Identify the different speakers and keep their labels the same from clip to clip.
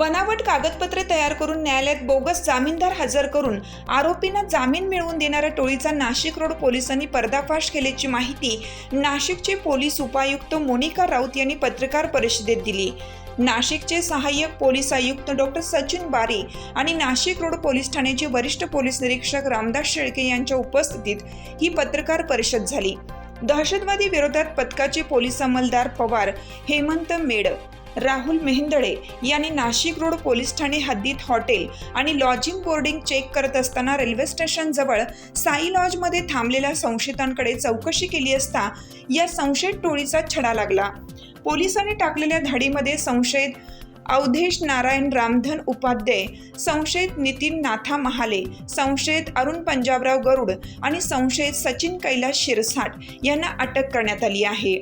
Speaker 1: बनावट कागदपत्रे तयार करून न्यायालयात बोगस जामीनदार हजर करून आरोपींना जामीन मिळवून देणाऱ्या टोळीचा नाशिक रोड पोलिसांनी पर्दाफाश केल्याची माहिती नाशिकचे पोलीस उपायुक्त मोनिका राऊत यांनी पत्रकार परिषदेत दिली. नाशिकचे सहाय्यक पोलीस आयुक्त डॉक्टर सचिन बारी आणि नाशिक रोड पोलीस ठाण्याचे वरिष्ठ पोलीस निरीक्षक रामदास शेळके यांच्या उपस्थितीत ही पत्रकार परिषद झाली. दहशतवादी विरोधात पथकाचे पोलीस अंमलदार पवार हेमंत मेड राहुल मेहेंदळे यांनी नाशिक रोड पोलीस ठाणे हद्दीत हॉटेल आणि लॉजिंग बोर्डिंग चेक करत असताना रेल्वे स्टेशनजवळ साई लॉजमध्ये थांबलेल्या संशयितांकडे चौकशी केली असता या संशयित टोळीचा छडा लागला. पोलिसांनी टाकलेल्या धाडीमध्ये संशयित अवधेश नारायण रामधन उपाध्याय संशयित नितीन नाथा महाले संशयित अरुण पंजाबराव गरुड आणि संशयित सचिन कैलास शिरसाट यांना अटक करण्यात आली आहे.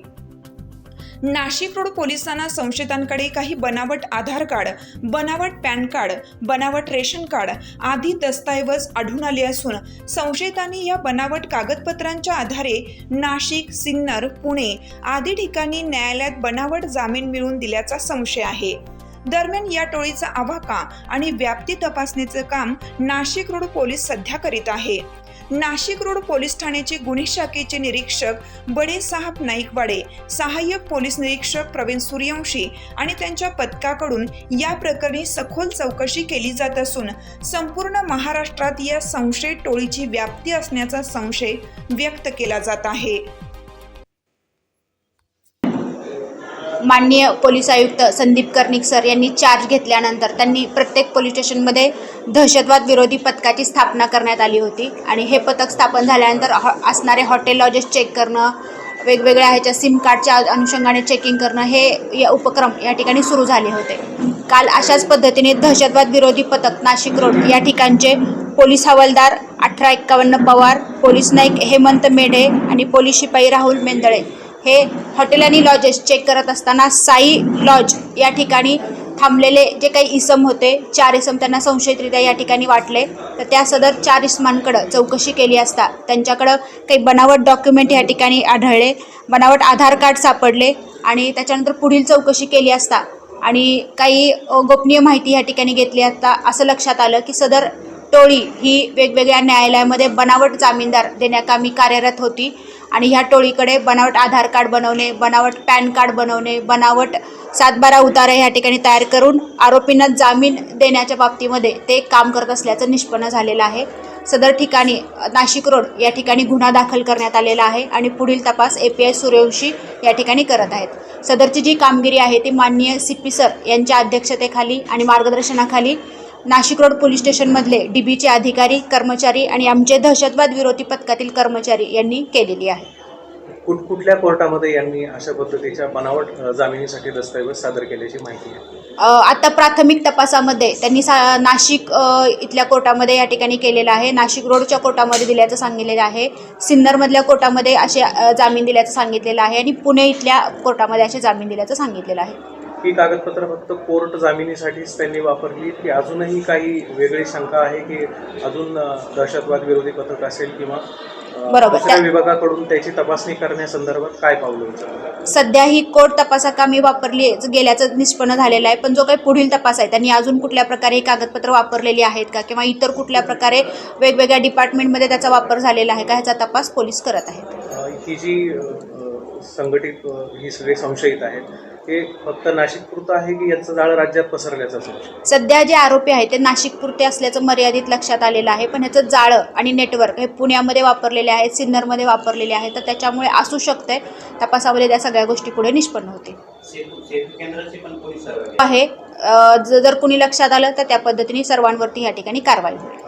Speaker 1: नाशिक रोड पोलिसांना संशयितांकडे काही बनावट आधार कार्ड बनावट पॅन कार्ड बनावट रेशन कार्ड आदी दस्तऐवज आढळून आले असून संशयितांनी या बनावट कागदपत्रांच्या आधारे नाशिक सिन्नर पुणे आदी ठिकाणी न्यायालयात बनावट जामीन मिळवून दिल्याचा संशय आहे. दरम्यान या टोळीचा आवाका आणि व्याप्ती तपासणीचं काम नाशिक रोड पोलीस सध्या करीत आहे. नाशिक रोड पोलीस ठाण्याचे गुन्हे शाखेचे निरीक्षक बडे साहब नाईकवाडे सहाय्यक पोलीस निरीक्षक प्रवीण सूर्यवंशी आणि त्यांच्या पथकाकडून या प्रकरणी सखोल चौकशी केली जात असून संपूर्ण महाराष्ट्रात या संशय टोळीची व्याप्ती असण्याचा संशय व्यक्त केला जात आहे.
Speaker 2: माननीय पोलीस आयुक्त संदीप कर्णिक सर यांनी चार्ज घेतल्यानंतर त्यांनी प्रत्येक पोलीस स्टेशनमध्ये दहशतवाद विरोधी पथकाची स्थापना करण्यात आली होती. आणि हे पथक स्थापन झाल्यानंतर हॉ असणारे हॉटेल लॉजेस चेक करणं वेगवेगळ्या ह्याच्या सिम कार्डच्या अनुषंगाने चेकिंग करणं हे या उपक्रम या ठिकाणी सुरू झाले होते. काल अशाच पद्धतीने दहशतवाद विरोधी पथक नाशिक रोड या ठिकाणचे पोलीस हवालदार अठरा एक्कावन्न पवार पोलीस नाईक हेमंत मेढे आणि पोलीस शिपाई राहुल मेंदळे हे हॉटेल आणि लॉजेस चेक करत असताना साई लॉज या ठिकाणी थांबलेले जे काही इसम होते चार इसम त्यांना संशयितरित्या या ठिकाणी वाटले. तर त्या सदर चार इसमांकडं चौकशी केली असता त्यांच्याकडं काही बनावट डॉक्युमेंट या ठिकाणी आढळले बनावट आधार कार्ड सापडले आणि त्याच्यानंतर पुढील चौकशी केली असता. आणि काही गोपनीय माहिती या ठिकाणी घेतली असता असं लक्षात आलं की सदर टोळी ही वेगवेगळ्या न्यायालयामध्ये बनावट जामीनदार देण्याकामी कार्यरत होती. आणि ह्या टोळीकडे बनावट आधार कार्ड बनवणे बनावट पॅन कार्ड बनवणे बनावट सातबारा उतारा ह्या ठिकाणी तयार करून आरोपींना जामीन देण्याच्या बाबतीमध्ये ते काम करत असल्याचं निष्पन्न झालेलं आहे. सदर ठिकाणी नाशिक रोड या ठिकाणी गुन्हा दाखल करण्यात आलेला आहे आणि पुढील तपास ए पी आय सूर्यवंशी या ठिकाणी करत आहेत. सदरची जी कामगिरी आहे ती माननीय सी पी सर यांच्या अध्यक्षतेखाली आणि मार्गदर्शनाखाली नाशिक रोड पोलीस स्टेशनमधले डी बीचे अधिकारी कर्मचारी आणि आमचे दहशतवाद विरोधी पथकातील कर्मचारी यांनी केलेली आहे.
Speaker 3: कुठ कुठल्या कोर्टामध्ये यांनी अशा पद्धतीच्या बनावट जामिनीसाठी दस्तऐवज सादर केल्याची माहिती आहे?
Speaker 2: आता प्राथमिक तपासामध्ये त्यांनी सा नाशिक इथल्या कोर्टामध्ये या ठिकाणी केलेलं आहे. नाशिक रोडच्या कोर्टामध्ये दिल्याचं सांगितलेलं आहे. सिन्नरमधल्या कोर्टामध्ये असे जामीन दिल्याचं सांगितलेलं आहे आणि पुणे इथल्या कोर्टामध्ये असे जामीन दिल्याचं सांगितलेलं आहे.
Speaker 3: ही कागदपत्र फक्त कोर्ट जामिनीसाठीच त्यांनी वापरली. की अजूनही काही वेगळी शंका आहे की अजून दहशतवाद विरोधी पथक असेल किंवा
Speaker 2: बरोबर.
Speaker 3: विभागाकडून त्याची तपासणी करण्यासंदर्भात काय पावलं
Speaker 2: सध्या ही कोर्ट तपासाकामी वापरली गेल्याचं निष्पन्न झालेलं आहे पण जो काही पुढील तपास आहे त्यांनी अजून कुठल्या प्रकारे ही कागदपत्र वापरलेली आहेत का? किंवा इतर कुठल्या प्रकारे वेगवेगळ्या डिपार्टमेंटमध्ये त्याचा वापर झालेला आहे का? ह्याचा तपास पोलीस करत आहेत.
Speaker 3: ही जी संघटित ही सगळे संशयित आहेत. हे फक्त नाशिकपुरतं आहे की याचं जाळं राज्यात पसरल्याचं संशय
Speaker 2: सध्या जे आरोपी आहेत ते नाशिकपुरते असल्याचं मर्यादित लक्षात आलेलं आहे. पण ह्याचं जाळं आणि नेटवर्क हे पुण्यामध्ये वापरलेले आहेत सिन्नरमध्ये वापरलेले आहेत. तर त्याच्यामुळे असू शकतंय. तपासामध्ये त्या सगळ्या गोष्टी पुढे निष्पन्न होतील. आहे. जर कुणी लक्षात आलं तर त्या पद्धतीने सर्वांवरती या ठिकाणी कारवाई होईल.